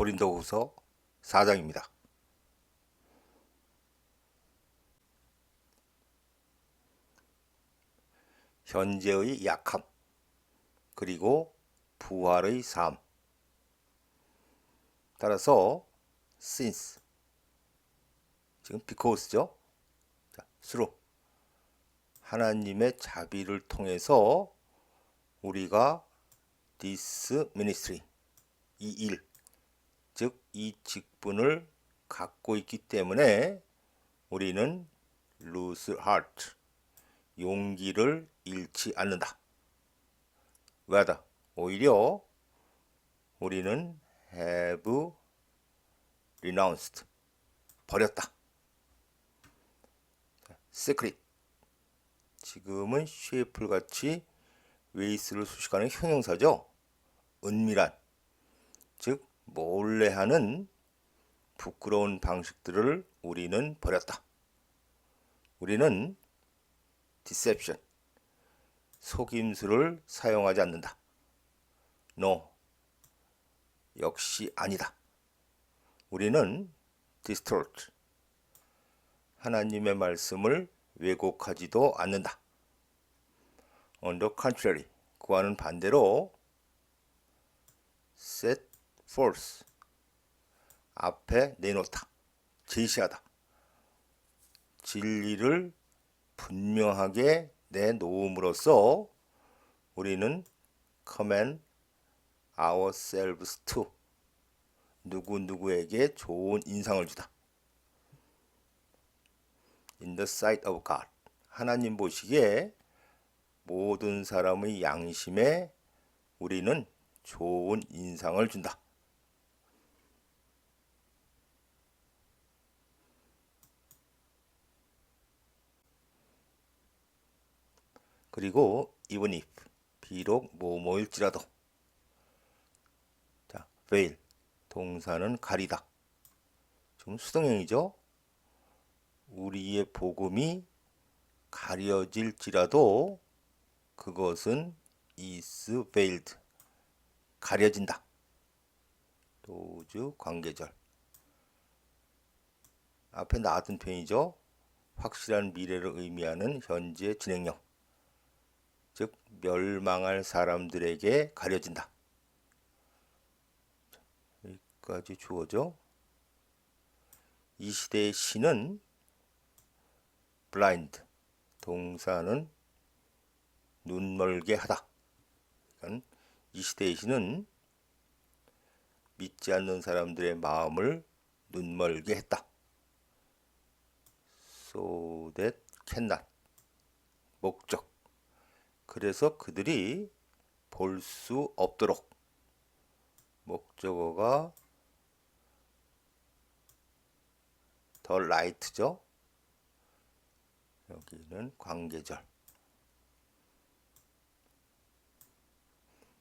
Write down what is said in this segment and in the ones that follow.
고린도후서 4장입니다. 현재의 약함 그리고 부활의 삶 따라서 since 지금 because죠. 자, through 하나님의 자비를 통해서 우리가 this ministry 이 일, 즉 이 직분을 갖고 있기 때문에 우리는 lose heart 용기를 잃지 않는다. 왜다? 오히려 우리는 have renounced 버렸다. secret 지금은 쉐이플 같이 웨이스를 수식하는 형용사죠. 은밀한 즉 몰래 하는 부끄러운 방식들을 우리는 버렸다. 우리는 deception 속임수를 사용하지 않는다. no 역시 아니다. 우리는 distort 하나님의 말씀을 왜곡하지도 않는다. On the contrary, 그와는 반대로 set forth 앞에 내놓다, 제시하다. 진리를 분명하게 내놓음으로써 우리는 command ourselves to 누구누구에게 좋은 인상을 주다. In the sight of God. 하나님 보시기에 모든 사람의 양심에 우리는 좋은 인상을 준다. 그리고 even if 비록 뭐뭐일지라도 자 veil 동사는 가리다. 지금 수동형이죠? 우리의 복음이 가려질지라도 그것은 is veiled 가려진다. 도주 관계절. 앞에 나왔던 표현이죠? 확실한 미래를 의미하는 현재 진행형 즉 멸망할 사람들에게 가려진다. 여기까지 주어져. 이 시대의 시는 blind 동사는 눈 멀게 하다. 그러니까 이 시대의 시는 믿지 않는 사람들의 마음을 눈 멀게 했다. So that cannot 목적 그래서 그들이 볼 수 없도록 목적어가 더 라이트죠. 여기는 관계절.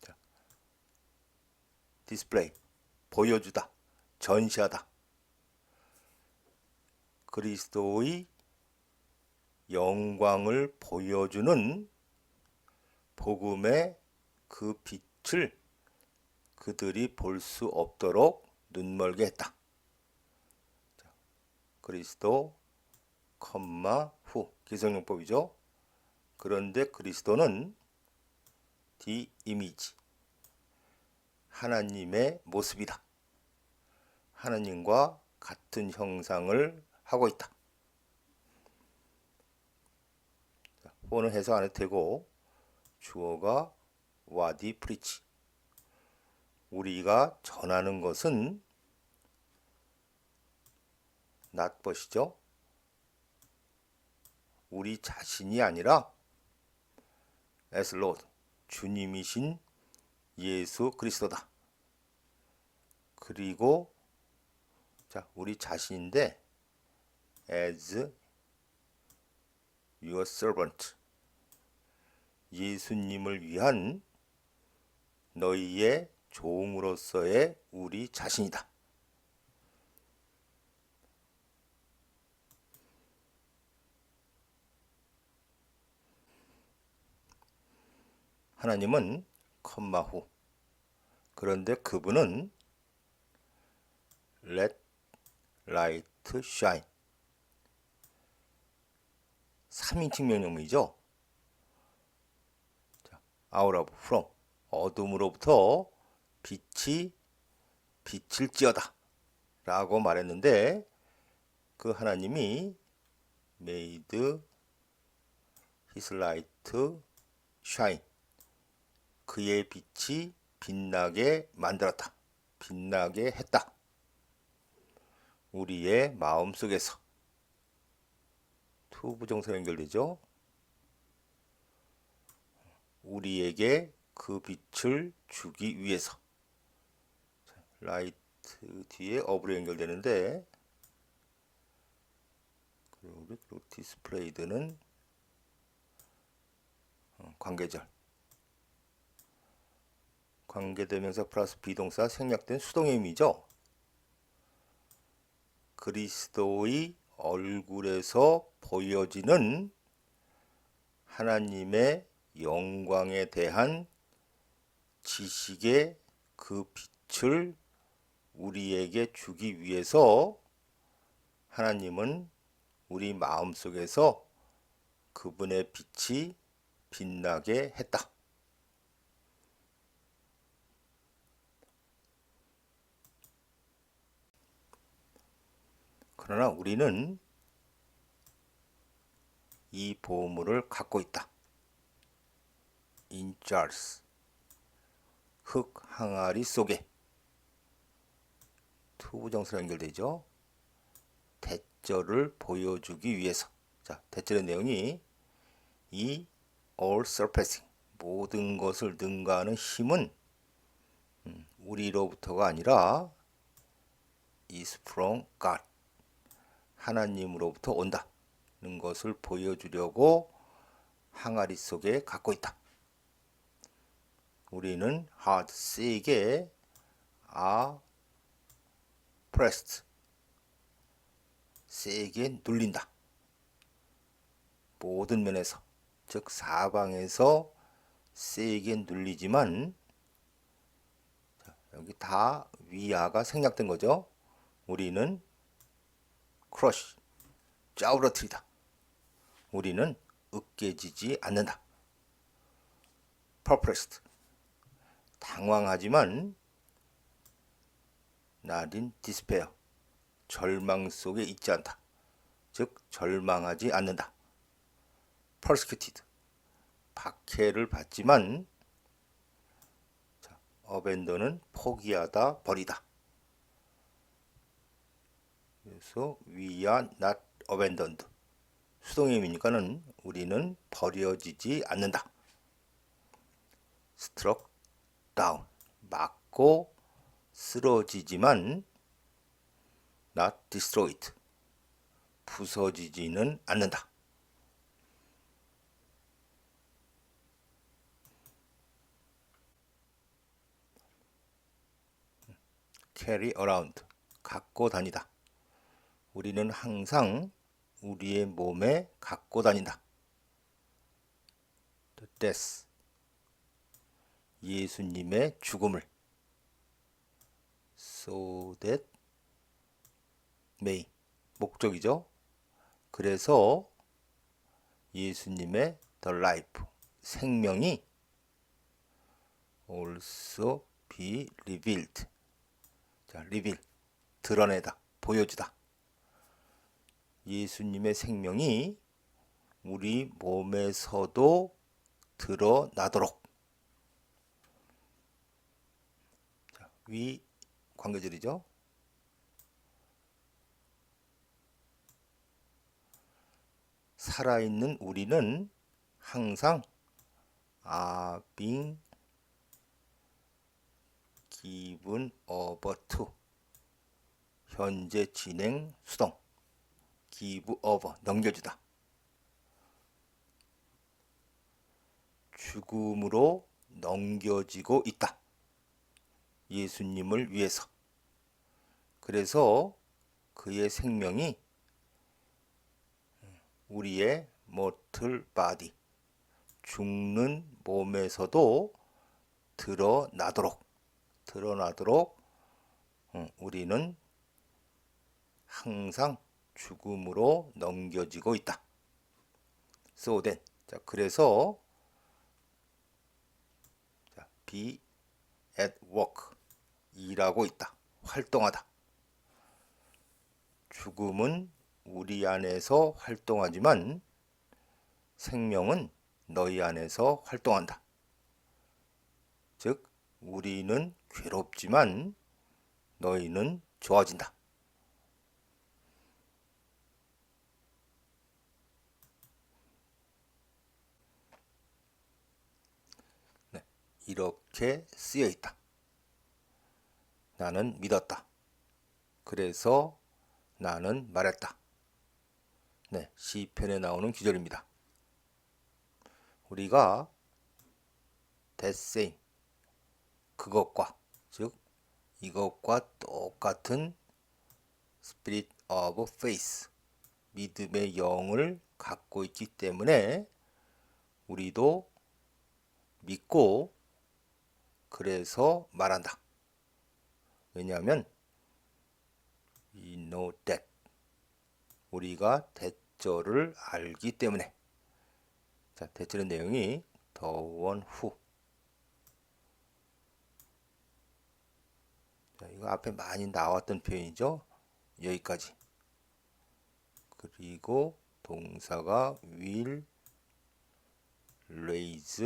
자, 디스플레이 보여주다, 전시하다. 그리스도의 영광을 보여주는 복음의 그 빛을 그들이 볼 수 없도록 눈멀게 했다. 자, 그리스도, 컴마, 후. 기성용법이죠. 그런데 그리스도는 디 이미지. 하나님의 모습이다. 하나님과 같은 형상을 하고 있다. 호는 해석 안 해도 되고 주어가 와디 프리치. 우리가 전하는 것은 낫벗이죠. 우리 자신이 아니라 Lord 주님이신 예수 그리스도다. 그리고 자 우리 자신인데 as your servant 예수님을 위한 너희의 종으로서의 우리 자신이다. 하나님은 컴마 후. 그런데 그분은 let light shine 3인칭 명령문이죠. 자, out of from 어둠으로부터 빛이 빛을 찌어다 라고 말했는데 그 하나님이 made his light shine 그의 빛이 빛나게 만들었다. 빛나게 했다. 우리의 마음 속에서 투부정사 연결되죠. 우리에게 그 빛을 주기 위해서 라이트 뒤에 업으로 연결되는데 그리고 디스플레이드는 어, 관계절 관계대명사 플러스 비동사 생략된 수동의 의미죠. 그리스도의 얼굴에서 보여지는 하나님의 영광에 대한 지식의 그 빛을 우리에게 주기 위해서 하나님은 우리 마음 속에서 그분의 빛이 빛나게 했다. 그러나 우리는 이 보물을 갖고 있다. Jars 흙 항아리 속에 투부정사로 연결되죠. 대절을 보여주기 위해서 자 대절의 내용이 이 all surpassing 모든 것을 능가하는 힘은 음, 우리로부터가 아니라 is from God 하나님으로부터 온다는 것을 보여주려고 항아리 속에 갖고 있다. 우리는 hard 세게 are pressed 세게 눌린다. 모든 면에서 즉 사방에서 세게 눌리지만 자, 여기 다 위아가 생략된 거죠. 우리는 crush 짜우러뜨리다. 우리는 으깨지지 않는다. perplexed 당황하지만 in despair 절망 속에 있지 않다. 즉 절망하지 않는다. persecuted 박해를 받지만 자, abandon은 포기하다 버리다. 그래서 we are not abandoned 수동의 의미니까는 우리는 버려지지 않는다. Down 맞고 쓰러지지만 not destroyed 부서지지는 않는다. carry around 갖고 다니다. 우리는 항상 우리의 몸에 갖고 다닌다. The death 예수님의 죽음을. So that may. 목적이죠. 그래서 예수님의 the life 생명이 also be revealed. 자, reveal 드러내다 보여주다. 예수님의 생명이 우리 몸에서도 드러나도록 자, 위 관계절이죠. 살아있는 우리는 항상 given over to 현재 진행 수동 give over 넘겨주다 죽음으로 넘겨지고 있다 예수님을 위해서 그래서 그의 생명이 우리의 mortal body 죽는 몸에서도 드러나도록 드러나도록 어, 우리는 항상 죽음으로 넘겨지고 있다. So then. 자, 그래서 자, be at work. 일하고 있다. 활동하다. 죽음은 우리 안에서 활동하지만 생명은 너희 안에서 활동한다. 즉, 우리는 괴롭지만 너희는 좋아진다. 네, 이렇게 쓰여 있다. 나는 믿었다. 그래서 나는 말했다. 네, 시편에 나오는 구절입니다. 우리가 same 그것과 즉 이것과 똑같은 spirit of faith 믿음의 영을 갖고 있기 때문에 우리도 믿고 그래서 말한다. 왜냐하면 we know that 우리가 대절을 알기 때문에 자 대절의 내용이 더원 후. 자 이거 앞에 많이 나왔던 표현이죠. 여기까지. 그리고 동사가 will raise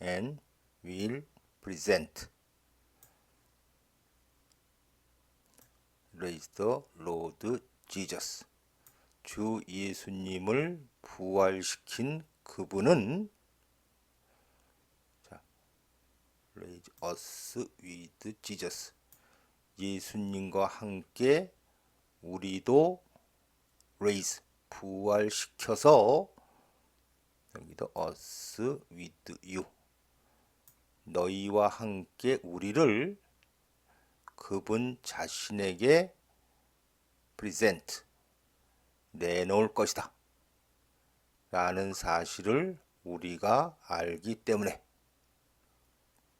and will present raise the Lord Jesus 주 예수님을 부활시킨 그분은 자, raise us with Jesus 예수님과 함께 우리도 raise 부활시켜서 여기도 us with you 너희와 함께 우리를 그분 자신에게 present 내놓을 것이다. 라는 사실을 우리가 알기 때문에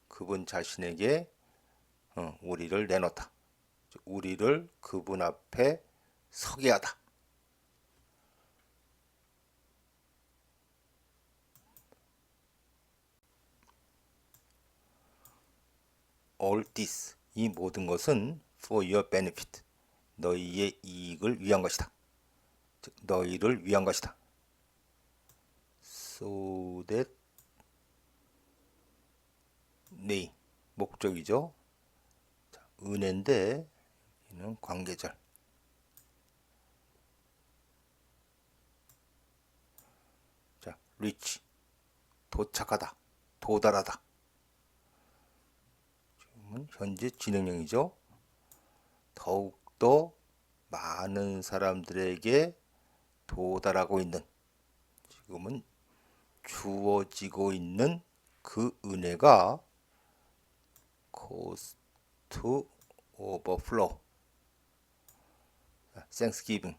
그분 자신에게 어, 우리를 내놓다. 우리를 그분 앞에 서게 하다. all 이 모든 것은 for your benefit 너희의 이익을 위한 것이다. 즉 너희를 위한 것이다. so that 네 목적이죠. 자, 은혜인데 이는 관계절. 자, reach 도착하다, 도달하다. 현재 진행형이죠. 더욱더 많은 사람들에게 도달하고 있는 지금은 주어지고 있는 그 은혜가 to overflow thanksgiving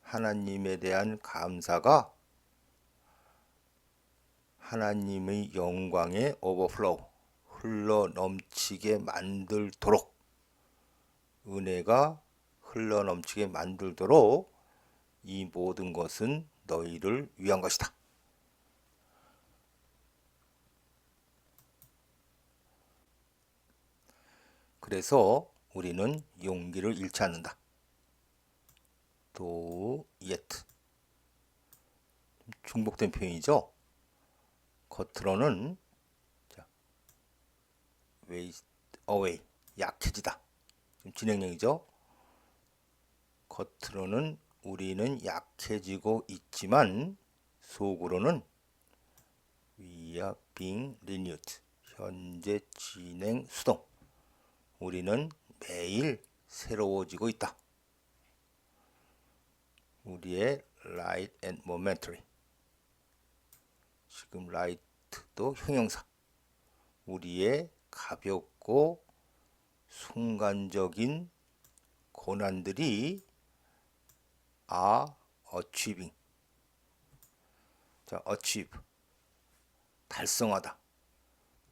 하나님에 대한 감사가 하나님의 영광의 overflow 흘러 넘치게 만들도록 은혜가 흘러 넘치게 만들도록 이 모든 것은 너희를 위한 것이다. 그래서 우리는 용기를 잃지 않는다. 또 yet 중복된 표현이죠. 겉으로는 자, waste away 약해지다. 진행형이죠. 겉으로는 우리는 약해지고 있지만 속으로는 we are being renewed. 현재 진행 수동. 우리는 매일 새로워지고 있다. 우리의 light and momentary. 지금 light도 형용사. 우리의 가볍고 순간적인 고난들이 are achieving. 자, achieve. 달성하다.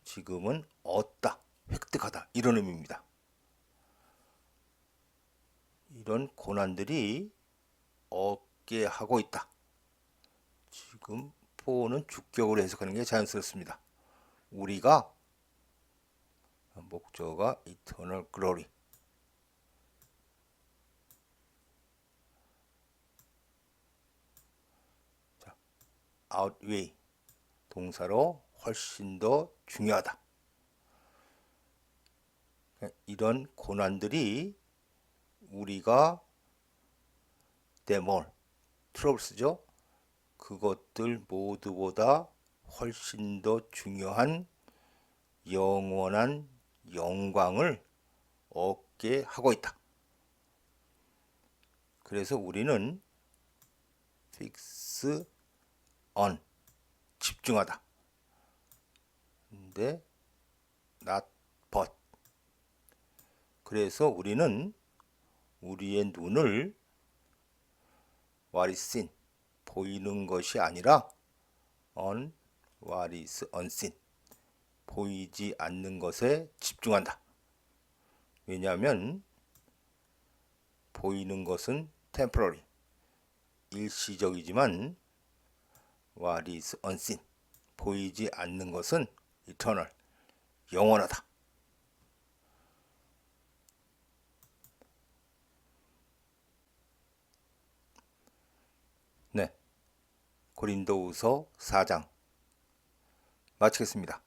지금은 얻다, 획득하다. 이런 의미입니다. 이런 고난들이 없게 하고 있다. 지금 포는 주격으로 해석하는 게 자연스럽습니다. 우리가 목적어가 eternal glory 자, outweigh 동사로 훨씬 더 중요하다. 이런 고난들이 우리가 데몰 트러블스죠. 그것들 모두보다 훨씬 더 중요한 영원한 영광을 얻게 하고 있다. 그래서 우리는 fix on 집중하다. 근데 not but 그래서 우리는 우리의 눈을 what is seen 보이는 것이 아니라 on what is unseen 보이지 않는 것에 집중한다. 왜냐하면 보이는 것은 temporary 일시적이지만 what is unseen 보이지 않는 것은 eternal 영원하다. 네. 고린도후서 4장 마치겠습니다.